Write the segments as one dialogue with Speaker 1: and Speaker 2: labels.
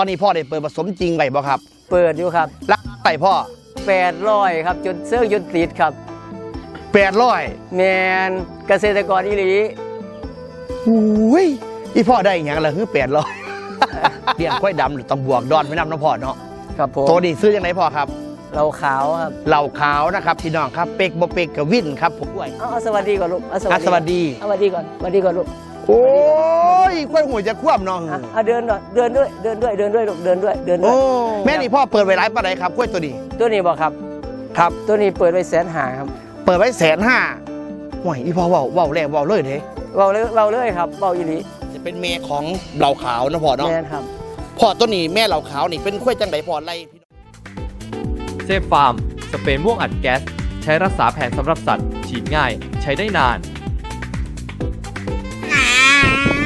Speaker 1: ตอนนี้พ่อได้เปิดผสมจริงไว้บ่ครับ
Speaker 2: เปิดอยู่ครับ
Speaker 1: รักไปพ่อ
Speaker 2: แปดร้อยครับ จนเสื้อจนติดครับ
Speaker 1: แปดร้อย
Speaker 2: แมนเกษตรกรอีหลี
Speaker 1: อุ้ยอีพ่อได้อหย่างละคือแปดร้อยเลี้ยงควายดำหรือต้องบวกดอนไม่นำเนาะพ่อเนาะ
Speaker 2: ครับผม
Speaker 1: ตัวนี้ซื้อยังไงพ่อครับ
Speaker 2: เราขาวครับ
Speaker 1: เหล่าขาวนะครับพี่น้องครับ เป็กบ่เป็กกับวินครับผมด้วย
Speaker 2: เอาเอาสวัสดีก่อนลูกเอา
Speaker 1: อะสวัสดี
Speaker 2: เอาสวัสดีก่อนสวัสดีก่อนลูก
Speaker 1: โอ้ยควายหัวจะคว่ำเนาะ
Speaker 2: อะเอาเดินหน่อยเดินด้วยเดินด้วยเดินด้วยลูกเดินด้วยเดินด้ว
Speaker 1: โอ้
Speaker 2: ย
Speaker 1: แม่นี่พ่อเปิดไว้ร้ายปานใดครับควายตัวนี้
Speaker 2: ตัวนี้บอกครับ
Speaker 1: ครับ
Speaker 2: ตัวนี้เปิดไว้แสนหาครับ
Speaker 1: เปิดไว้แสนห้าห่วยอีพ่อเว้าเว้าแรงเว้าเลยเด้
Speaker 2: เราเลยเราเลยครับเบาอีหลี
Speaker 1: จะเป็นเมของเหล่าขาวนะพ่อเนาะ
Speaker 2: แมนครับ
Speaker 1: พ่อตัวนี้แม่เหล่าขาวนี่เป็นควายจังไดพ่อไล่พี่น้อง
Speaker 3: เซฟฟาร์ม สเปรย์ม่วงอัดแก๊ส ใช้รักษาแผนสำหรับสัตว์ ฉีดง่าย ใช้ได้นาน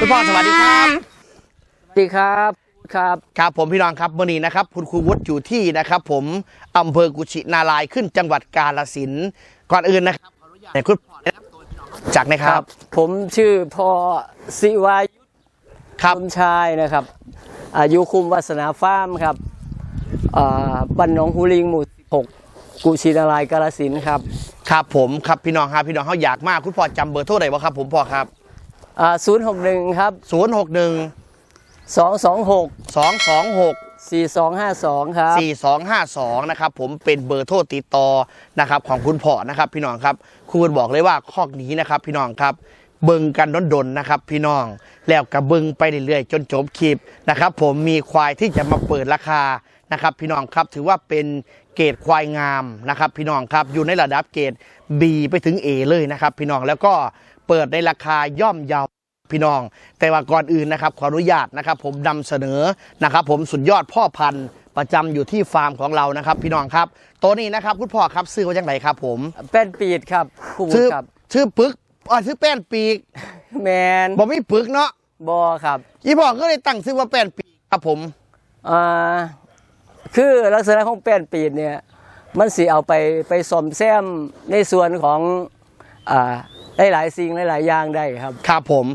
Speaker 1: คุณพ่อสวัสดีครับ
Speaker 2: สวัสดีครับครับ
Speaker 1: ครับผมพี่น้องครับวันนี้นะครับคุณครูวุฒิอยู่ที่นะครับ ผมอำเภอกุชินารายณ์ขึ้นจังหวัดกาฬสินธุ์ก่อนอื่นนะครับขออนุญาตให้คุณพ่อแนะนำตัวพี่น้องจากนะครับ
Speaker 2: ผมชื่อพ่อศิวายุ
Speaker 1: ครับ
Speaker 2: ชมชายนะครับ อายุคุมวัสนาฟาร์มครับอ่าบ้านหนองหูลิงหมู่16กุชินารายณ์กาลสินธุ์ครับ
Speaker 1: ครับผมครับพี่น้องครับพี่น้องเขาอยากมากคุณพ่อจำเบอร์โทรได้บ่ครับ ผมพ่อครับ
Speaker 2: อ่า061ครับ
Speaker 1: 0 6 1
Speaker 2: 226
Speaker 1: 2 2 6
Speaker 2: 4252 ครับ
Speaker 1: 4252 นะครับผมเป็นเบอร์โทรติดต่อนะครับของคุณพ่อนะครับ พี่น้องครับคุณบอกเลยว่าข้อนี้นะครับ พี่น้องครับเบิ่งกันดนๆนะครับ พี่น้องแล้วก็เบิ่งไปเรื่อยๆจนจบคลิปนะครับ ผมมีควายที่จะมาเปิดราคานะครับ พี่น้องครับถือว่าเป็นเกรดควายงามนะครับ พี่น้องครับอยู่ในระดับเกรด B ไปถึง A เลยนะครับ พี่น้องแล้วก็ เปิดในราคาย่อมเยาพี่น้อง แต่ว่าก่อนอื่นนะครับขออนุญาตนะครับ ผมนำเสนอนะครับผมสุดยอดพ่อพันธุ์ประจำอยู่ที่ฟาร์มของเรานะครับ พี่น้องครับ ตัวนี้นะครับคุณพ่อครับซื้อมาจากไหนครับ ผม
Speaker 2: แป้นปีดครับคู่มื
Speaker 1: ซื้
Speaker 2: อ
Speaker 1: อ
Speaker 2: ครับ
Speaker 1: ซื้อปึกอ่าซื้อแป้นปีก
Speaker 2: แมน
Speaker 1: บอกไม่ปึกเนาะ
Speaker 2: บอครับ
Speaker 1: ยี่พ่อก็เลยตั้งซื้อว่าแป้นปีกครับผม
Speaker 2: อ่าคือลักษณะของแป้นปีดเนี่ยมันสิเอาไปไปสมแซมในส่วนของอ่า หลายๆสิ่งหลายๆอย่างได้ครับ
Speaker 1: ครับผม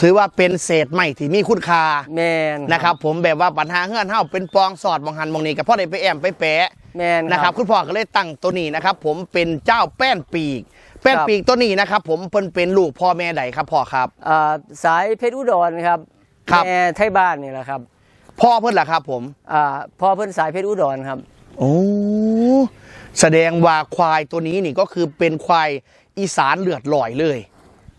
Speaker 1: ถือว่าเป็นเศษไม้ที่มีคุณค่า
Speaker 2: แมน
Speaker 1: นะครับ ผมแบบว่าปัญหาเงื่อนเฮาเป็นปองสอดมองหันมองนี้กับพ่อได้ไปแอมไปแปะ
Speaker 2: แมน
Speaker 1: นะครับคุณพ่อก็เลยตั้งตัวนี้นะครับ ผมเป็นเจ้าแป้นปีก แป้น
Speaker 2: ครับ
Speaker 1: ปีกตัวนี้นะครับ ผมเพิ่นเป็นลูกพ่อแม่ใดครับพ่อครับ
Speaker 2: อ่าสายเพชรอุดรครับ
Speaker 1: ครับ
Speaker 2: แม่ไทยบ้านนี่แหละครับ
Speaker 1: พ่อเพิ่นล่ะครับ ผม
Speaker 2: อ่าพ่อเพิ่นสายเพชรอุดรครับ
Speaker 1: โอ้แสดงว่าควายตัวนี้นี่ก็คือเป็นควาย อีสานเลือดลอยเลย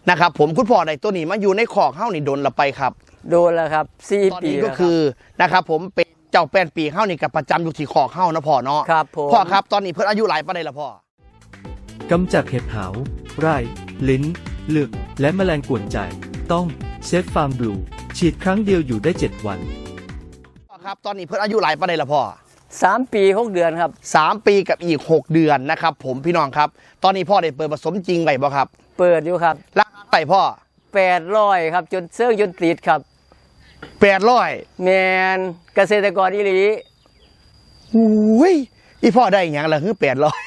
Speaker 1: นะครับผมคุณพ่อใดตัวนี้มาอยู่ในคอกเฮ้านี่โดนละไปครับ
Speaker 2: โดนแล้วครับสี่
Speaker 1: ตอน
Speaker 2: ปี
Speaker 1: นี้
Speaker 2: แล้ว
Speaker 1: ก็คือนะครับผมเป็นเจ้าแป้นปีกเฮ้านี่กับประจำอยู่ที่คอกเฮ้านะพ่อเนาะ
Speaker 2: ครับผม
Speaker 1: พ่อครับตอนนี้เพิ่นอายุหลายปานใดละพ่อ
Speaker 4: กำจัดเห็บหาว ไร่ ลิ้นหลึก และแมลงกวนใจ ต้องเซฟฟาร์มบลูฉีดครั้งเดียวอยู่ได้ 7 วัน
Speaker 1: พ่อครับตอนนี้เพิ่นอายุหลายปานใดละพ่อ
Speaker 2: สามปีหกเดือนครับ
Speaker 1: สามปีกับอีก6เดือนนะครับ ผมพี่น้องครับ ตอนนี้พ่อได้เปิดผสมจริงไว้บ่ครับ
Speaker 2: เปิดอยู่ครับ
Speaker 1: รักไปพ่อ
Speaker 2: แปดร้อยครับ จนเสื้อจนติดครับ
Speaker 1: แปดร้อย
Speaker 2: แมนเกษตรกรอีหลี
Speaker 1: อุ้ยอีพ่อได้อหย่างละคือแปดร้อย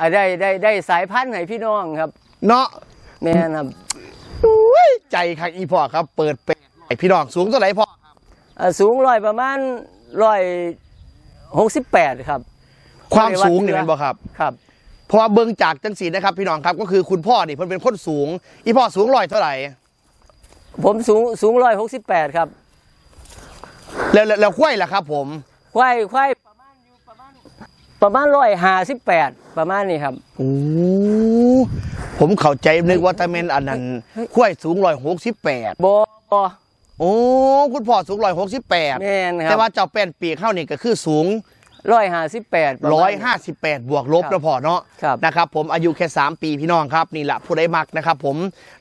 Speaker 2: อ่าได้ได้ได้สายพันธุ์ให้พี่น้องครับ
Speaker 1: เนาะ
Speaker 2: แมนครับ
Speaker 1: อุ้ยใจคักอีพ่อครับ เปิดแปดร้อยพี่น้องสูงเท่าไหร่พ่อ
Speaker 2: อ่าสูงร้อยประมาณ ร้อยหกสิบแปดครับ
Speaker 1: ความสูงนี่แมันบ่ครับ
Speaker 2: ครับ
Speaker 1: เพราะว่าเบิ่งจากจังสีนะครับ พี่น้องครับก็คือคุณพ่อนี่เพิ่นเป็นคนสูง อีพ่อสูงร้อยเท่าไหร่
Speaker 2: ผมสูงสูงร้อยหกสิบแปดครับ
Speaker 1: แล้วแล้วแล้วควายล่ะครับ ผม
Speaker 2: ควายควายประมาณอยู่ประมาณประมาณร้อยห้าสิบแปดประมาณนี้ครับ
Speaker 1: โอ้ผมเข้าใจนึกว่าแต่แม่นอันนั้นควายสูงร้อยหกสิบแปด
Speaker 2: บอบอ
Speaker 1: โอ้ คุณพ่อสูงร้อยหกสิบแปด
Speaker 2: แม่นครับ
Speaker 1: แต่ว่าเจ้าแป้นปีกเข้านี่ก็คือสูง
Speaker 2: ร้อยห้าสิบแปด
Speaker 1: ร้อยห้าสิบแปดบวกลบ
Speaker 2: ครับ
Speaker 1: นะพ่อเนาะ
Speaker 2: ครับ
Speaker 1: นะครับผมอายุแค่3ปีพี่น้องครับนี่แหละผู้ใดมักนะครับผม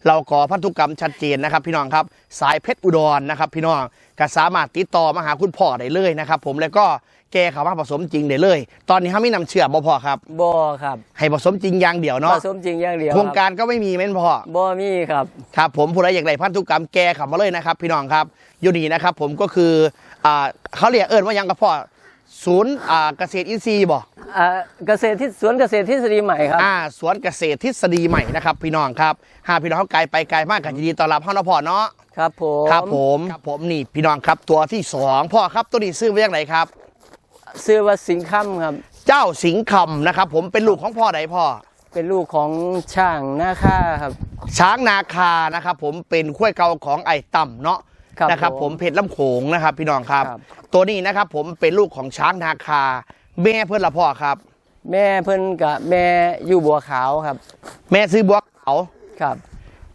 Speaker 1: เราขอพันธุกรรมชัดเจนนะครับ พี่น้องครับสายเพชรอุดรนะครับพี่น้องก็สามารถติดต่อมาหาคุณพ่อได้เลยนะครับผมแล้วก็แกเขามาผสมจริงได้เลย ตอนนี้เขาไม่นำเชื่อบ่พอครับ
Speaker 2: บอครับ
Speaker 1: ให้ผสมจริงอย่างเดียว
Speaker 2: ผ
Speaker 1: เนาะ
Speaker 2: สมจริงอย่างเดียว
Speaker 1: โครงการก็ไม่มีแม่นพ่อ
Speaker 2: บอมีครับ
Speaker 1: ครับผมผู้ใดอยากได้พันธุกรรมแกขับมาเลยนะครับ พี่น้องครับอยู่นี่นะครับผมก็คืออ่าเขาเรียกเอิญว่าหยังกับพ่อ ศูนย์อ่าเกษตรอินทรีย์บ่
Speaker 2: อ่าเกษตรที่สวนเกษตรทฤษฎีใหม่ครับ
Speaker 1: อ่าสวนเกษตรทฤษฎีใหม่นะครับพี่น้องครับหากพี่น้องเขาไกลไปไกลมากกันยินดีต้อนรับเข้านะพ่อเนาะ
Speaker 2: ครับผม
Speaker 1: ครับผมครับผมนี่พี่น้องครับตัวที่สองพ่อครับตัวนี้ซื้อมาจากไหนครับ
Speaker 2: ชื่อว่าสิงห์ค่ำครับ
Speaker 1: เจ้าสิงห์คำนะครับ ผมเป็นลูกของพ่อไหนพ่อ
Speaker 2: เป็นลูกของช่างหน้าค่าครับ
Speaker 1: ช้างนาคานะครับผมเป็นขั้วยเก่าของไอ้ต่ำเนาะ
Speaker 2: ครับ
Speaker 1: นะครับ
Speaker 2: ผ
Speaker 1: ผมมเพชรลำโขงนะครับ พี่น้องครับ
Speaker 2: ครับ
Speaker 1: ตัวนี้นะครับผมเป็นลูกของช้างนาคา แม่เพื่อนละพ่อครับ
Speaker 2: แม่เพิ่นกับแม่อยู่บัวขาวครับ
Speaker 1: แม่ซื้อบัวเขา
Speaker 2: ครับ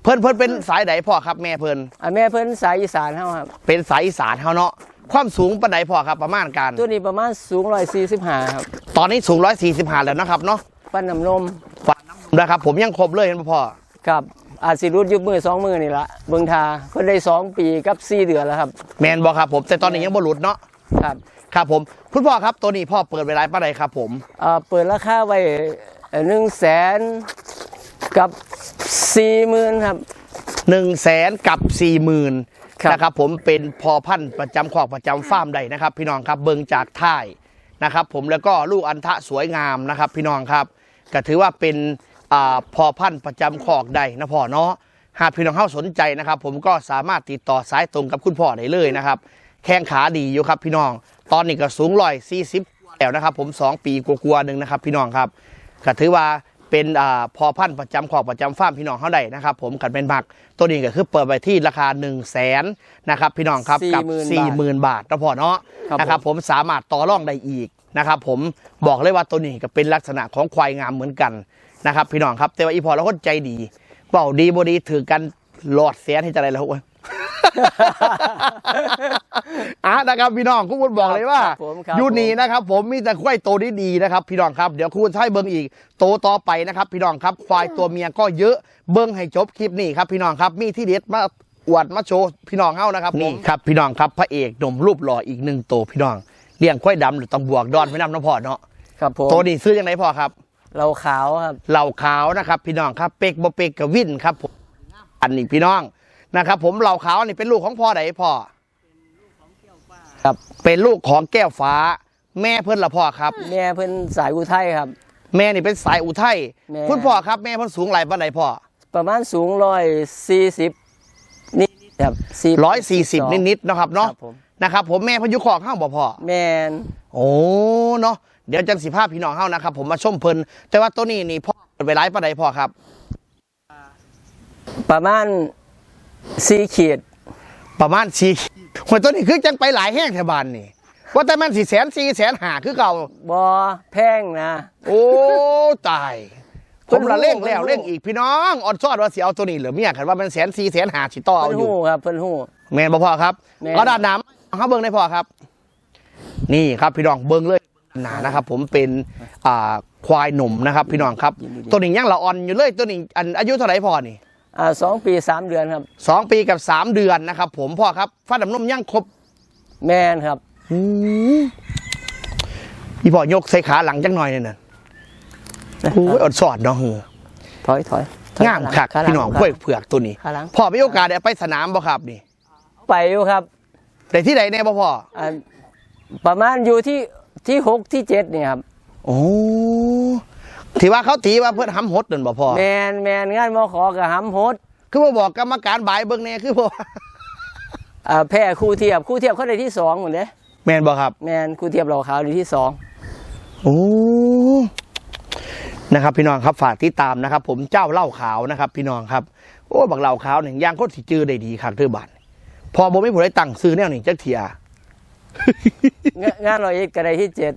Speaker 1: เพื่อนเพื่อนเป็นสายไหนพ่อครับ แม่เพื่อน
Speaker 2: อ่าแม่เพิ่นสายอีสานเฮาครับ
Speaker 1: เป็นสายอีสานเฮาเนาะความสูงปานใดพ่อครับประมาณการ
Speaker 2: ตัวนี้ประมาณสูง145ครับ
Speaker 1: ตอนนี้สูง145แล้วนะครับเนาะ
Speaker 2: ปั้นน้ำนม
Speaker 1: ฝันนะครับผมยังครบเลยเห็นบ่พ่อ
Speaker 2: ครับ อาจสิรุดยุบมือสองมือนี่ละเบิ่งทาเพิ่นได้สองปีกับสี่เดือนแล้วครับ
Speaker 1: แมนบอครับผม แต่ตอนนี้ยังบ่หลุดเนาะ
Speaker 2: ครับ
Speaker 1: ครับผมคุณพ่อครับตัวนี้พ่อเปิดเวลาป้าใดครับ ผม
Speaker 2: เอ่อเปิดราคาไว้หนึ่งแสนกับสี่หมื่นครับ
Speaker 1: 1นึ่งแสนกับ4ี่หมื่น
Speaker 2: ครับ
Speaker 1: นะครับผมเป็นพอพันธุ์ประจำขอกประจำฟาร์มใดนะครับ พี่น้องครับเบิงจากท่ายนะครับ ผมแล้วก็ลูกอันทะสวยงามนะครับ พี่น้องครับก็ถือว่าเป็นอ่า พอพันธุ์ประจำขอกใดนะพ่อเนาะหากพี่น้องเข้าสนใจนะครับ ผมก็สามารถติดต่อสายตรงกับคุณพ่อได้เลยนะครับ แข้งขาดีอยู่ครับพี่น้อง ตอนนี้ก็สูงร้อยสี่สิบแล้วนะครับ ผมสองปีกลัวๆหนึ่งนะครับ พี่น้องครับก็ถือว่าเป็นอ่าพอพันธุ์ประจำขอกประจำฟาร์มพี่น้องเขาได้นะครับ ผมกันเป็นบักตัวนี้ก็คือเปิดไปที่ราคา1นึ่งแสนนะครับ พี่น้องครับกับ
Speaker 2: 40,000
Speaker 1: สี่หมื่นบาทนะพ่อเนาะ
Speaker 2: ครับ
Speaker 1: นะครับ ผมสามารถต่อรองได้อีกนะครับ ผมบอกเลยว่าตัวนี้ก็เป็นลักษณะของควายงามเหมือนกัน นะครับพี่น้องครับ แต่ว่าอีพอเราก็ใจดีเบาดีบดีถือกันหลอดเสียนให้จะไรแล้วเว้ยอะนะครับพี่น้องคุณบุญบอกเลยว่า
Speaker 2: ครับผมครับ
Speaker 1: ยูนีนะครับ ผมมีแต่ควายโตที่ดีนะครับ พี่น้องครับเดี๋ยวคุณให้เบิ้งอีกโตต่อไปนะครับ พี่น้องครับควายตัวเมียก็เยอะเบิ้งให้จบคลิปนี้ครับ พี่น้องครับมีที่เด็ดมาอวดมาโชว์พี่น้องเฮานะครับนี่ครับพี่น้องครับพระเอกหนุ่มรูปหล่ออีกหนึ่งโตวพี่น้องเลี้ยงควายดำหรือต้องบวกดอนไม่นำน้ำพอเนาะ
Speaker 2: ครับผม
Speaker 1: โตนี้ซื้อยังไงพอครับ
Speaker 2: เราขาวครับ
Speaker 1: เหล่าขาวนะครับ พี่น้องครับ เป็กบ่เป็กกับวินครับผมอันนี้พี่น้องนะครับ ผมเหล่าขาวนี่เป็นลูกของพ่อไหนพ่อ
Speaker 2: ครับ
Speaker 1: เป็นลูกของแก้วฟ้า แม่เพิ่นละพ่อครับ
Speaker 2: แม่เพิ่นสายอุทัยครับ
Speaker 1: แม่นี่เป็นสายอุทัย
Speaker 2: แม่
Speaker 1: คุณพ่อครับแม่เพิ่นสูงหลายปานใดพ่อ
Speaker 2: ประมาณสูงร้อยสี่สิบนิดๆครับ
Speaker 1: ร้อยสี่สิบนิดๆเนาะครับเนาะ
Speaker 2: ครับผม
Speaker 1: นะครับผมแม่เพิ่นอยู่ขอกห้างบ่พ่อ
Speaker 2: แมน
Speaker 1: โอ้เนาะ เดี๋ยวจังสิภาพพี่น้องเฮานะครับ ผมมาชมเพิ่นแต่ว่าตัวนี้นี่พ่อเปิดไปหลายปานใดพ่อครับ
Speaker 2: ประมาณสี่ขีด
Speaker 1: ประมาณสี่หัวตัวนี้คือจังไปหลายแห้งแถวบ้านนี่ ว่าแต่มันสี่แสนสี่แสนหาคือเก่า
Speaker 2: บอแพงนะ
Speaker 1: โอ้ตาย
Speaker 2: เพิ่
Speaker 1: ผม
Speaker 2: น
Speaker 1: ละเร่ง
Speaker 2: เพิ่น
Speaker 1: แล้ว
Speaker 2: รู้
Speaker 1: เร่งอีกพี่น้องออนซอดว่าสิเอาตัวนี้เหรือเมียคันว่ามันแสนสี่แสนหาสิต่อเอา
Speaker 2: เพิ่น
Speaker 1: อยู่
Speaker 2: หู้ครับเพิ่นหู้
Speaker 1: แมนบ่พ่อครับ
Speaker 2: แม่น
Speaker 1: ก็ด้านหน้ำเขาเบิ้งได้พ่อครับ นี่ครับพี่น้องเบิ้งเลย หนานะครับ ผมเป็นอ่าควายหนุ่มนะครับพี่น้องครับ ตัวนี้ยังละอ่อนอยู่เลยตัวนี้อันอายุเท่าไหร่พ่อนี่
Speaker 2: อ่าสองปีสามเดือนครับ
Speaker 1: สองปีกับสามเดือนนะครับ ผมพ่อครับฟันน้ำนมยังครบ
Speaker 2: แมนครับ
Speaker 1: อืมพี่พ่อยกใส่ขาหลังจังหน่อยเนี่ยนะโอ้ยอดสอดเนาะเฮือ
Speaker 2: ถอยถอยถอย
Speaker 1: งามคัก
Speaker 2: ขาหลั
Speaker 1: พี่น้อง
Speaker 2: ขาห
Speaker 1: กล้
Speaker 2: ลั
Speaker 1: วยเผือกตัวนี้
Speaker 2: ขาหลัง
Speaker 1: พ่อมีโอกาสได้ไปสนามบ่ครับนี่
Speaker 2: ไปอยู่ครับ
Speaker 1: แต่ที่ไหนแน่บ่พ่อ
Speaker 2: อ่าประมาณอยู่ที่ ที่หกที่เจ็ดเนี่ยครับ
Speaker 1: โอ้ที่ว่าเขาตีว่าเพื่อนหำหดนั่นบ่พ่อ
Speaker 2: แมนแมนงานมอขอกับหำโฮด
Speaker 1: คือบ่บอกกรรมการบายเบิ่งแน่คือบ่
Speaker 2: อ่าแพ้คู่เทียบคู่เทียบเขาได้ที่สองหมดเลย
Speaker 1: แม่นบ่ครับ
Speaker 2: แมนคู่เทียบเราขาวได้ที่สอง
Speaker 1: โอ้นะครับพี่น้องครับฝากติดตามนะครับ ผมเจ้าเหล้าขาวนะครับ พี่น้องครับโอ้บักเหล้าขาวหนึ่งย่างโคตรสิจื้อได้ดีครับเทือบัตรพอบ่มีผู้ใดตั้งซื้อแนวนี้จักเทีย
Speaker 2: งานงานเราเอ็ดก็ได้ที่เจ็ด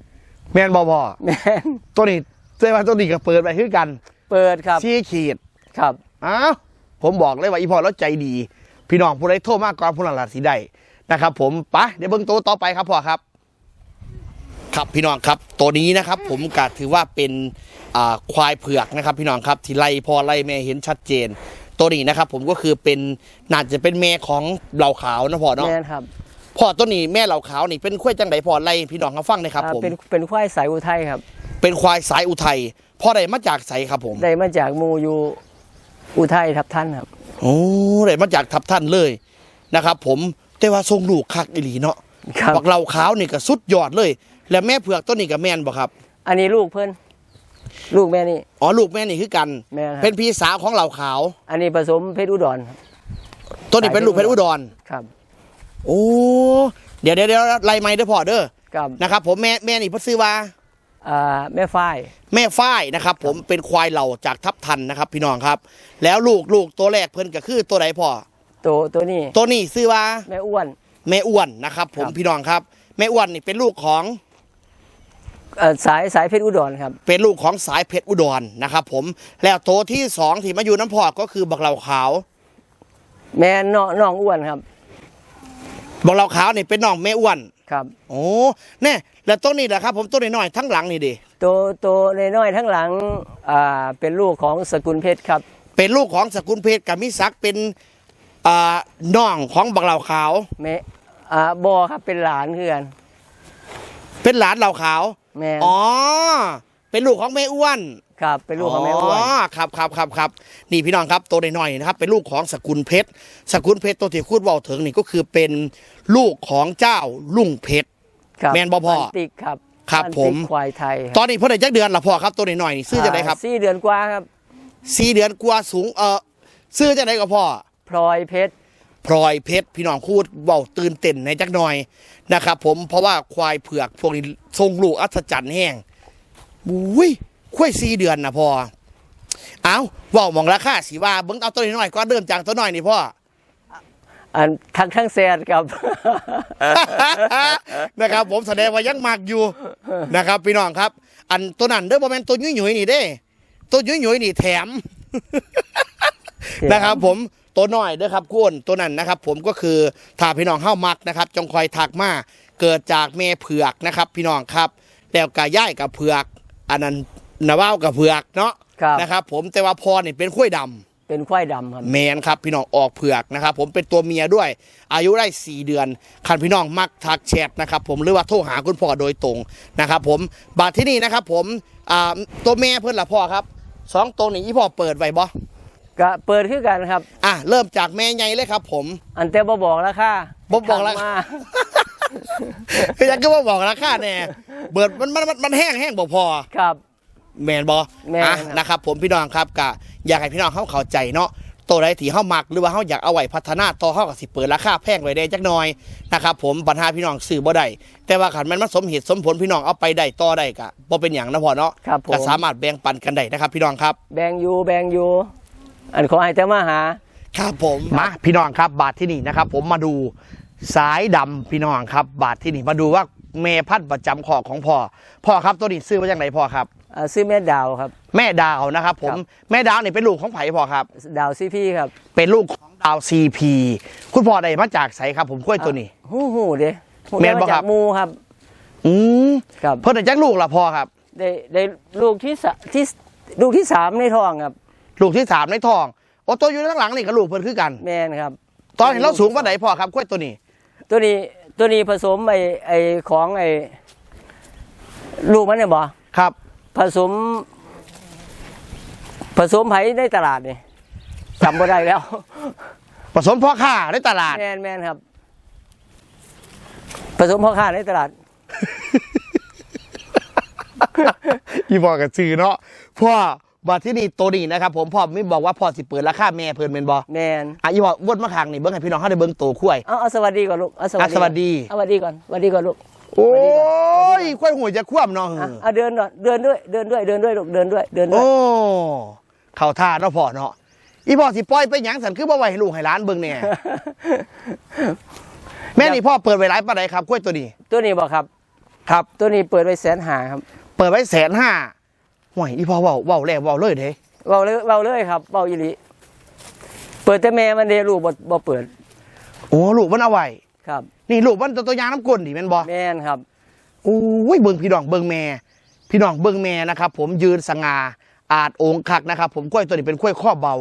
Speaker 1: แม่นบ่พ่อ
Speaker 2: แมน
Speaker 1: ตัวนี้เจ้ว่าตัวนี้ก็เปิดไปคือกัน
Speaker 2: เปิดครับ
Speaker 1: ชี้ขีด
Speaker 2: ครับ
Speaker 1: อ้าวผมบอกเลยว่าอีพอแล้วใจดี พี่น้องผู้ใดโทรมากก่อนผู้นั้นละสิได้นะครับ ผมไปะเดี๋ยวเบิ่งตัวต่อไปครับพ่อครับ ครับพี่น้องครับตัวนี้นะครับ ผมก็ถือว่าเป็นอ่าควายเผือกนะครับ พี่น้องครับที่ไล่พ่อไล่แม่เห็นชัดเจน ตัวนี้นะครับ ผมก็คือเป็นน่าจะเป็นแม่ของเหล่าขาวนะพ่อเนาะ
Speaker 2: แมนครับ
Speaker 1: พ่อตัวนี้แม่เหล่าขาวนี่เป็นควายจังไดพ่อไล่พี่น้องเขาฟังหนะครับ
Speaker 2: อ่า
Speaker 1: ผม
Speaker 2: เป็นเป็นควายสายอุทัยครับ
Speaker 1: เป็นควายสายอุทัยพ่อใดมาจากไสครับผม
Speaker 2: ได้มาจากหมูอยู่อุทัยทับท่านครับ
Speaker 1: โอ้ได้มาจากทับท่านเลยนะครับ ผมแต่ว่าทรงลูกคักอีหลีเนาะ
Speaker 2: ครับ
Speaker 1: บักเหล่าขาวนี่ก็สุดยอดเลย แล้วแม่เผือกตัวนี้ก็แม่นบ่ครับ
Speaker 2: อันนี้ลูกเพิ่นลูกแม่นี่
Speaker 1: อ๋อลูกแม่นี่คือกัน
Speaker 2: แม่นครับ
Speaker 1: เป็นพี่สาวของเหล่าขาว
Speaker 2: อันนี้ผสมเพชรอุดรครับ
Speaker 1: ตัวนี้เป็นลูกเพชรอุดร
Speaker 2: ครับ
Speaker 1: โอ้เดี๋ยวเดี๋ยวเดี๋ยวไล่ไม้เด้อพ่อเด้อ
Speaker 2: ครับ
Speaker 1: นะครับผมแม่แม่นี่เพ่อซื้อว่า
Speaker 2: อ่าแม่ฝ้าย
Speaker 1: แม่ฝ้ายนะครับ ผมเป็นควายเหล่าจากทับทันนะครับ พี่น้องครับ แล้วลูกลูกตัวแรกเพิ่นก็คือตัวไหนพ่อ
Speaker 2: ตัวตัวนี้
Speaker 1: ตัวนี้ซื้อว่า
Speaker 2: แม่อ้วน
Speaker 1: แม่อ้วนนะครับ ผม
Speaker 2: ครับ
Speaker 1: พี่น้องครับ แม่อ้วนนี่เป็นลูกของ
Speaker 2: เอ่อสายสายเพชรอุดรครับ
Speaker 1: เป็นลูกของสายเพชรอุดรนะครับ ผมแล้วตัวที่สองที่มาอยู่น้ำพอก็คือบักเหล่าขาว
Speaker 2: แม่น้องน้องอ้วนครับ
Speaker 1: บักเหล่าขาวนี่เป็นน้องแม่อ้วน
Speaker 2: ครับ
Speaker 1: โอ้แน่แล้วต้นนี้แหละครับ ผมต้นน้อยๆทั้งหลังนี่ดิ
Speaker 2: ตัวตัวน้อยๆทั้งหลังอ่าเป็นลูกของสกุลเพชรครับ
Speaker 1: เป็นลูกของสกุลเพชรกับมิศักดิ์เป็นอ่าน้องของบักเหล่าขาว
Speaker 2: แม่อ่าบอครับเป็นหลานเพื่อน
Speaker 1: เป็นหลานเหล่าขาว
Speaker 2: แม่
Speaker 1: อ๋อเป็นลูกของแม่อ้วน
Speaker 2: ครับเป็นลูกของแม่อ้วน
Speaker 1: ครับครับครับครับนี่พี่น้องครับตัวน้อยๆนะครับ เป็นลูกของสกุลเพชรสกุลเพชรตัวที่คูดเว่าถึงนี่ก็คือเป็นลูกของเจ้าลุงเพชร
Speaker 2: ครับ
Speaker 1: แม่นบ่พ่อ
Speaker 2: นติกครับ
Speaker 1: ครับ
Speaker 2: นติก
Speaker 1: ผม
Speaker 2: ควายไทยค
Speaker 1: ต
Speaker 2: รับ
Speaker 1: อนนี้เพิ่นได้จักเดือนละพ่อครับตัวน้อยๆนี่ซื้อจะได้ครับา
Speaker 2: สี่เดือนกว่าครับ
Speaker 1: สี่เดือนกว่าสูงเออซื้อจะได้กับพ่อ
Speaker 2: พลอยเพชร
Speaker 1: พลอยเพชรพี่น้องคูดเบาตื่นเต้นในจักหน่อยนะครับ ผมเพราะว่าควายเผือกพวกนี้ทรงลูกอัศจรรย์แห้งอุ้ย ควายสี่เดือนนะพ่อเอาเว่ามองราคาสีว่าเบิ้งเอาตัวน้อยๆก็เริ่มจากตัวน้อยนี่พ่อ
Speaker 2: อันทั้งทั้งแซนครับ
Speaker 1: นะครับ ผมแสดงว่ายังมากอยู่นะครับพี่น้องครับ อันตัวนั้นเด้อบ่แม่นตัวยุ่ยหยุยๆนี่เด้ตัวยุ่ยหยุยๆนี่แถมนะครับ ผมตัวน้อยเด้อครับคุณตัวนั้นนะครับ ผมก็คือถ้าพี่น้องเข้ามักนะครับ จงคอยถักมาเกิดจากแม่เผือกนะครับ พี่น้องครับ แล้วกาย่ายกับเผือก อันนั้น นาว่าวกับเผือกเนาะ
Speaker 2: ครับ
Speaker 1: นะครับ ผมแต่ว่าพอนี่เป็นข้วยดำ
Speaker 2: เป็นควายดำครับ
Speaker 1: แมนครับพี่น้องออกเผือกนะครับ ผมเป็นตัวเมียด้วย อายุได้ 4 เดือนคันพี่น้องมักทักแชทนะครับ ผมหรือว่าโทรหาคุณพ่อโดยตรงนะครับ ผมบาทที่นี่นะครับ ผมอ่าตัวแม่เพื่อนละพ่อครับสองตัวนี้อีพ่อเปิดไว้บ่
Speaker 2: ก็เปิดขึ้นกันครับ
Speaker 1: อะเริ่มจากแม่ใหญ่เลยครับ ผม
Speaker 2: อันแต่บ่บอกราคา
Speaker 1: บ่บอกราคา
Speaker 2: ทัมา
Speaker 1: คือยังก็ว่าบอกราคาแน่เบิดมันมันมันมันแห้งแห้งบ่พอ
Speaker 2: ครับ
Speaker 1: แมนบอ
Speaker 2: แม่น
Speaker 1: อะ
Speaker 2: ครับ
Speaker 1: นะครับผมพี่น้องครับกะอยากให้พี่น้องเข้าเข้าใจเนาะตัวใดที่เข้ามักหรือว่าเข้าอยากเอาไว้พัฒนาต่อเข้ากับสิเปิดราคาแพงไว้ได้จักหน่อยนะครับผมปัญหาพี่น้องซื้อบ่ได้แต่ว่าขันมันมันสมเหตุสมผลพี่น้องเอาไปได้ต่อได้กะบ่เป็นอย่างนะพอเนาะ
Speaker 2: ครับผม
Speaker 1: ก็สามารถแบ่งปันกันได้นะครับ พี่น้องครับ
Speaker 2: แบงอยูแบงอยูอันขอให้แต่มาหา
Speaker 1: ครับผมมาพี่น้องครับบาทที่นี่นะครับ ผมมาดูสายดำพี่น้องครับ บาทที่นี่มาดูว่าเมพันธุ์ประจำขอกของพ่อพ่อครับตัวนี้ซื้อมาจากไหนพ่อครับ
Speaker 2: อ่าซื้อแม่ดาวครับ
Speaker 1: แม่ดาวนะครับผม
Speaker 2: ครับ
Speaker 1: แม่ดาวนี่เป็นลูกของไผ่พ่อครับ
Speaker 2: ดาวซีพี่ครับ
Speaker 1: เป็นลูกของดาวซีพีคุณพ่อได้มาจากไสครับ ผมกล้วยตัวนี้
Speaker 2: หูหูเด้หู
Speaker 1: แม่นบ่
Speaker 2: ได้า
Speaker 1: ครั
Speaker 2: จา
Speaker 1: บ
Speaker 2: กหมูครับ
Speaker 1: อืม
Speaker 2: ครับ
Speaker 1: เพิ่นได้จักลูกละพ่อครับ
Speaker 2: ได้ได้ลูกที่สะที่ลูกที่สามในท้องครับ
Speaker 1: ลูกที่สามในท้องโอ้ตัวอยู่ข้างหลังนี่กับลูกเพิ่นคือกัน
Speaker 2: แม่นครับ
Speaker 1: ตอนเห็นเราสูงปานไหนพ่อครับกล้วยตัวนี้
Speaker 2: ตัวนี้ตัวนี้ผสมไอไอของไอลูกมันเนี่ยบ่
Speaker 1: ครับ
Speaker 2: ผสม ผสมไผในตลาดนี่จำบ่ได้แล้ว
Speaker 1: ผสมพ่อค้าในตลาด
Speaker 2: แมนแมนครับ ผสมพ่อค้าในตลาด
Speaker 1: อีพ่อกับซื้อเนาะพ่อบาทที่นี่ตัวนี้นะครับ ผมพ่อไม่บอกว่าพ่อสิเปิดราคาแม่เพิ่นเป็นบ่
Speaker 2: แมน
Speaker 1: อะอีพ่อวนมาข้างนี่เบิ่งให้พี่น้องเฮาได้เบิ่งตัวคุ้ย
Speaker 2: เอาเอาสวัสดีก่อนลูกเอาสวัสดี
Speaker 1: อะสวัสดี
Speaker 2: เอาสวัสดีก่อนสวัสดีก่อนลูก
Speaker 1: โอ้ยคุ้ยหัวจะคว่ำเนาะ
Speaker 2: อะเอาเดินก่อนเดินด้วย เดินด้วย เดินด้วยลูกเดินด้วย เดินด้วย
Speaker 1: โอ้เข้าท่าเนาะพ่อเนาะอีพ่อสิปล่อยไปหยังสันคือบ่ไหวให้ลูกให้หล้านเบิ่งแน่แม่นี่พ่อเปิดไว้หลายปานใดครับกล้วยตัวนี้
Speaker 2: ตัวนี้บอกครับ
Speaker 1: ครับ
Speaker 2: ตัวนี้เปิดไว้แสนหาครับ
Speaker 1: เปิดไว้แสนห้าห่วยอีพ่อเว้าเว้าแล้วเว้าเลยเด้
Speaker 2: เบาเลยเบาเลยครับเบาอีหลีเปิดแต่แม่มันเดลูกบ่บ่เปิด
Speaker 1: โอ้ลูกมันเอาไว้
Speaker 2: ครับ
Speaker 1: นี่ลูกมันตัวตัวยางน้ำก้นดิแม่นบ่
Speaker 2: แม่นครับ
Speaker 1: โอ้ยเบิ่งพี่น้องเบิ่งแม่พี่น้องเบิ่งแม่นะครับ ผมยืนสง่าอาจองค์คักนะครับ ผมกล้วยตัวนี้เป็นกล้วยข้อเบา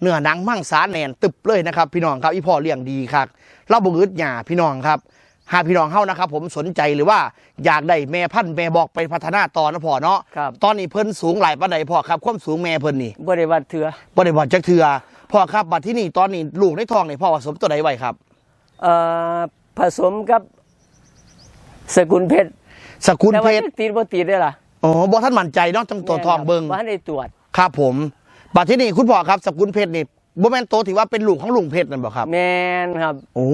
Speaker 1: เนื้อหนังมั่งสาแน่นตึบเลยนะครับ พี่น้องครับอีพ่อเลี้ยงดีครับเราบ่อึดหยาพี่น้องครับหากพี่น้องเฮานะครับ ผมสนใจหรือว่าอยากได้แม่พันธุ์แม่บอกไปพัฒนาต่อนะพ่อเนาะ
Speaker 2: ครับ
Speaker 1: ตอนนี้เพิ่นสูงหลายปานใดพ่อครับความสูงแม่เพิ่นนี่
Speaker 2: บ่ได้วัดเถือ
Speaker 1: บ่ได้บอกจักเทื่อพ่อครับบัดที่นี่ตอนนี้ลูกในท้องนี่พ่อผสมตัวใดไว้ครับ
Speaker 2: เอ่อ ผสมกับสกุลเพชร
Speaker 1: สกุล
Speaker 2: แต่
Speaker 1: เพ
Speaker 2: ว่า
Speaker 1: ชร
Speaker 2: ตีนบ่ตีนได้ล่ะ
Speaker 1: อ๋อบ่ท่านมั่นใจเนาะจังตัวทองเบิ่ง
Speaker 2: ว่าได้ตรวจ
Speaker 1: ครับผมบัดที่นี่คุณพ่อครับสกุลเพชรนี่บ่แม่นโตที่ว่าเป็นลูกของลุงเพชรนั่นบ่ครับ
Speaker 2: แมนครับ
Speaker 1: โอ้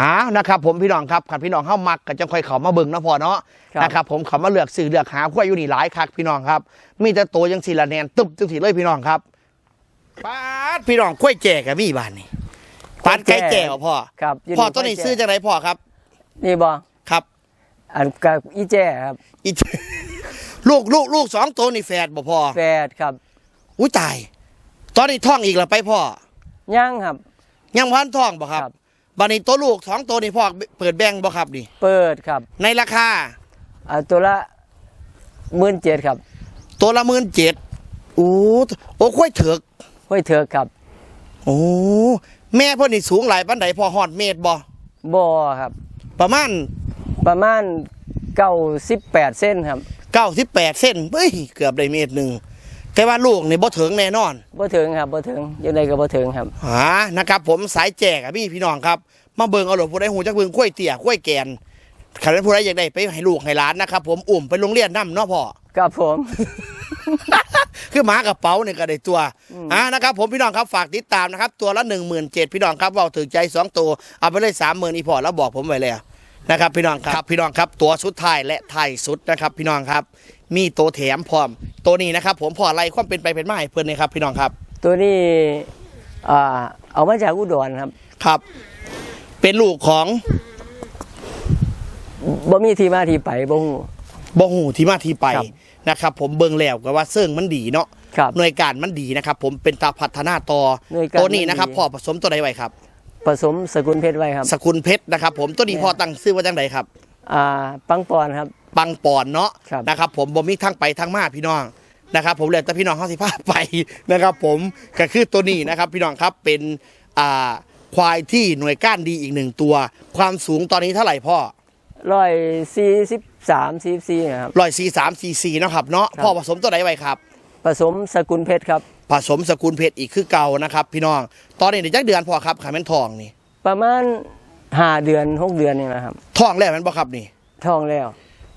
Speaker 1: อ้าวนะครับ ผมพี่น้องครับขันพี่น้องเข้ามักก็จะค่อยเขามาเบิ่งนะพอเนาะ
Speaker 2: ครับ
Speaker 1: นะครับ ผมเขามาเลือกสื่อเลือกหาขั้วอยู่นี่หลายคักพี่น้องครับ มีแต่โตยังสีละแนนตึ๊บจังสีเลยพี่น้องครับปาดพี่น้องกล้วยแจกกับมีบ้านนี่ ปาดไก่แจกบ่พ่อ
Speaker 2: ครับยู่
Speaker 1: พ่อต้นนี้ซื้อจากไหนพ่อครับ
Speaker 2: นี่บ่
Speaker 1: ครับ
Speaker 2: อันกับอีแจ้ครับ
Speaker 1: อีลูกลูกลูกสองตัวนี่แฝดบ่พ่อ
Speaker 2: แฟดครับ
Speaker 1: อุ้ยตาย ตอนนี้ท้องอีกแล้วไปพ่อ
Speaker 2: ย่างครับ
Speaker 1: ยังพันท้องบ่ครับ
Speaker 2: ครับ
Speaker 1: บัดนี้ตัวลูกสองตัวนี่พ่อเปิดแบ่งบ่ครับนี่
Speaker 2: เปิดครับ
Speaker 1: ในราคา
Speaker 2: อ่าตัวละหมื่นเจ็ดครับ
Speaker 1: ตัวละหมื่นเจ็ดโอ้โอ้ค่อยเถือก
Speaker 2: ห้วยเถือกครับ
Speaker 1: โอ้ แม่พ่อนี่สูงหลายปันไดพอหอดเมตรบ่
Speaker 2: บ่อครับ
Speaker 1: ประมาณ
Speaker 2: ประมาณเก้าสิบแปดเส้นครับ
Speaker 1: เก้าสิบแปดเส้นเฮ้ยเกือบได้เมตรหนึ่งแต่ว่าลูกนี่บ่ถึงแน่นอน
Speaker 2: บ่ถึงครับบ่ถึงยังไงก็บ่ถึงครับ
Speaker 1: หานะครับผมสายแจกอะพี่พี่น้องครับ มาเบิ่งเอาหลวผู้ใดหูจักเบิ่งกล้วยเตี๋ยกล้วยแกนขันผู้ใดอยากได้ไปให้ลูกให้หลานนะครับผมอุ่มไปโรงเรียนน้ำเนาะพ่อ
Speaker 2: ครับผม
Speaker 1: คือหมากระเป๋าเนี่ยก็ได้ตัวอ่านะครับ ผมพี่น้องครับฝากติดตามนะครับ ตัวละหนึ่งหมื่นเจ็ดพี่น้องครับเว่าถึงใจสองตัวเอาไปเลยสามหมื่นอีพอแล้วบอกผมไว้เลยนะครับพี่น้องครับพี่น้องครับ ตัวสุดท้ายและท้ายสุดนะครับพี่น้องครับ มีตัวแถมพร้อม ตัวนี้นะครับ ผมพออะไรความเป็นไปเป็นมาให้เพื่อนเลยครับ พี่น้องครับ
Speaker 2: ตัวนี้อ่าเอามาจากอุดรครับ
Speaker 1: ครับ เป็นลูกของ
Speaker 2: บ่มีที่มาที่ไปบ่ฮู้
Speaker 1: บ่หูที่มาที่ไป
Speaker 2: ครับ
Speaker 1: นะครับผมเบิ่งแล้วก็ว่าเสื่องมันดีเนาะ
Speaker 2: ครับ
Speaker 1: หน่วยการมันดีนะครับ ผมเป็นตาพัฒนาต่อ
Speaker 2: หน่วยการ
Speaker 1: ตัวนี้นะครับ
Speaker 2: มันดี
Speaker 1: พ่อผสมตัวใดไว้ครับ
Speaker 2: ผสมสกุลเพชรไว้ครับ
Speaker 1: สกุลเพชรนะครับ ผมตัวนี้พ่อตั้งชื่อว่าจังไดครับ
Speaker 2: อ่าปังปอนครับ
Speaker 1: ปังปอนเนาะ
Speaker 2: ครับ
Speaker 1: นะครับ ผมบ่มีทั้งไปทั้งมาพี่น้องนะครับ ผมเลยแต่พี่น้องเขาสิพาไปนะครับ ผมก็คือตัวนี้นะครับ พี่น้องครับเป็นอ่าควายที่หน่วยก้านดีอีกหนึ่งตัว ความสูงตอนนี้เท่าไหร่พ่อ
Speaker 2: ร้อยสี่สิบ สามสี่สี่ครับ
Speaker 1: ร้อยสี่สามสี่สี่นาะครับเนาะ
Speaker 2: ครับ
Speaker 1: พ่อผสมตัวไหนไว้ครับ
Speaker 2: ผสมสกุลเพชรครับ
Speaker 1: ผสมสกุลเพชรอีกคือเก่านะครับ พี่น้อง ตอนนี้เดี๋ยวจักเดือนพอครับขาแม่นทองนี่
Speaker 2: ประมาณห้าเดือนหกเดือนนี่นะครับ
Speaker 1: ทองแล้วแมันบ่ครับนี่
Speaker 2: ท้องแล้ว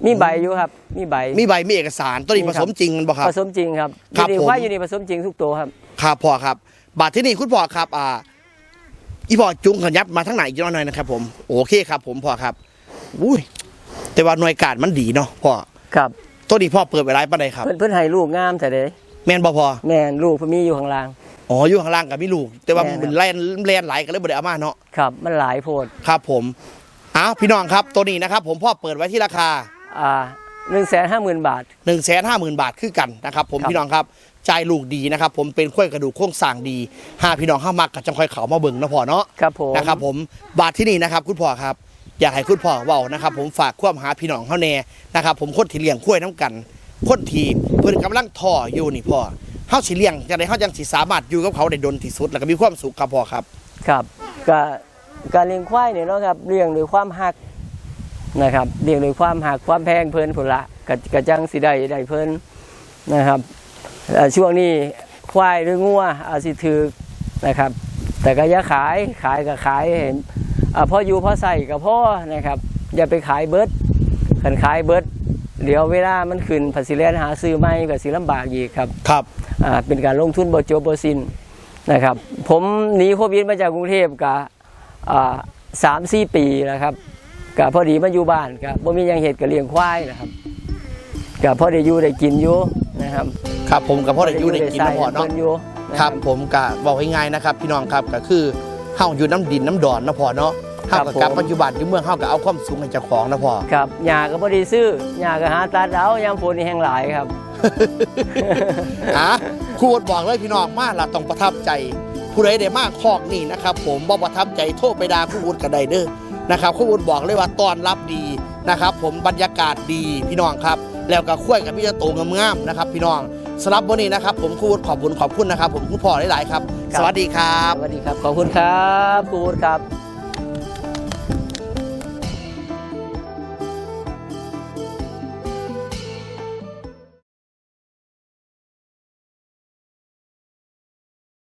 Speaker 2: มีใบอยู่ครับ มีใบ
Speaker 1: มีใบมีเอกสารตัวนี้
Speaker 2: มี
Speaker 1: ผ
Speaker 2: ครับ
Speaker 1: สมจริงมันบ่ครับ
Speaker 2: ผสมจริงครับอ
Speaker 1: ครับ
Speaker 2: ยู่นี่
Speaker 1: ผม
Speaker 2: ว่าอยู่นี่ผสมจริงทุกตัวครับ
Speaker 1: ครับพ่อครับ บาทที่นี่คุณพ่อครับ อ่า อีพ่อจุงขยับมาทั้งไหนอีกหน่อยนะครับ ผม โอเคครับ ผมพ่อครับอุ้ย แต่ว่าหน่วยการมันดีเนาะพ่อ
Speaker 2: ครับ
Speaker 1: ตัวนี้พ่อเปิดไว้ไรปานใดครับ
Speaker 2: เพิ่นเพิ่นให้ลูกงามแต่เด้
Speaker 1: แม่นบ่พ่อ
Speaker 2: แม่นลูกเพิ่นมีอยู่ข้างล่าง
Speaker 1: อ๋ออยู่ข้างล่างกับมีลูก แต่ว่า
Speaker 2: แม่นครับ
Speaker 1: มันแล่นแล่นไหลกันเลยบ่ได้เอามาเนาะ
Speaker 2: ครับ มันหลายโพด
Speaker 1: ครับผมอ้าวพี่น้องครับตัวนี้นะครับ ผมพ่อเปิดไว้ที่ราคา
Speaker 2: อ่าหนึ่งแสนห้าหมื่นบาท
Speaker 1: 1นึ่งแสนห้าหมื่นบาทคือกันนะครับ ผม
Speaker 2: ครับ
Speaker 1: พี่น้องครับจ่ายลูกดีนะครับ ผมเป็นข้อยกระดูกโครงสร้างดีห้าพี่น้องห้ามักกับจังค่อยเขามาเบิ่งเนาะพ่อเนาะ
Speaker 2: ครับผม
Speaker 1: นะครับผมบาทที่นี่นะครับคุณพ่อครับ อยากให้คุณพ่อเว้านะครับ ผมฝากความหาพี่น้องเขาแน่นะครับ ผมคนที่เลี้ยงกล้วยน้ำกันคนที่เพิ่นกำลังท่ออยู่นี่พ่อเฮาสิเลี้ยงจังได๋เฮาจังสิสามารถอยู่กับเขาได้ดนที่สุด แล้วก็มีความสุขครับพ่อครับ
Speaker 2: ครับก็การเลี้ยงควายเนี่ยเนาะครับเลี้ยงด้วยความหักนะครับเลี้ยงด้วยความหักความแพงเพลินผลละกะกะจังสิได้ได้เพลินนะครับช่วงนี้ควายหรืองัวอาจสิถือนะครับ แต่ก็อย่าขายขายก็ขายเห็น พออยู่พอใส่ก็พอนะครับ อย่าไปขายเบิดขันขายเบิดเดี๋ยวเวลามันขึ้นภาษีแลนหาซื้อใหม่ก็สิลำบากอีกครับ
Speaker 1: ครับ
Speaker 2: อ่าเป็นการลงทุนบ่จบบ่สิ้นนะครับ ผมหนีโควิดมาจากกรุงเทพกะสามสี่ปีแล้วครับกะพอดีมาอยู่บ้านกะบ่มีหยังเห็ดกะเลี้ยงควายนะครับกะพอได้อยู่ได้กินอยู่นะครับ
Speaker 1: ครับผมกับพ่อได้อยู่ได้กิน
Speaker 2: ใส่
Speaker 1: นะพ่อเนาะ
Speaker 2: พิ่อยู่นะ
Speaker 1: ครับผมกะบอกง่ายๆนะครับ พี่น้องครับก็คือ เฮาอยู่น้ำดินน้ำดอนนะพ่อเนาะเฮากับกลับปัจจุบันอยู่เมืองเฮาก็เอาความสูงให้เจ้าของนะพ่อ
Speaker 2: ครับหญ้าก็บ่ได้ซื้อหญ้าก็หาตัดเอายามฝนนี่แห้งหลายครับ
Speaker 1: อะครูวดบอกเลยพี่น้องมาละต้องประทับใจ ผู้ใดได้มาคอกนี่นะครับผมบ่ประทับใจโทษไปด่าครูวุฒิกันได้เด้อนะครับครูวุฒิบอกเลยว่าต้อนรับดีนะครับ ผมบรรยากาศดีพี่น้องครับ แล้วก็คุยกับพี่เจะโตงามๆนะครับ พี่น้อง สำหรับวันนี้นะครับ ผมครูวุฒิขอบคุณขอบคุณนะครับ ผมคุณพ่อหลาย ๆ ครับ
Speaker 2: ครับ
Speaker 1: สวัสดีครับ
Speaker 2: สวัสดีครับ ขอบคุณครับคุณครับ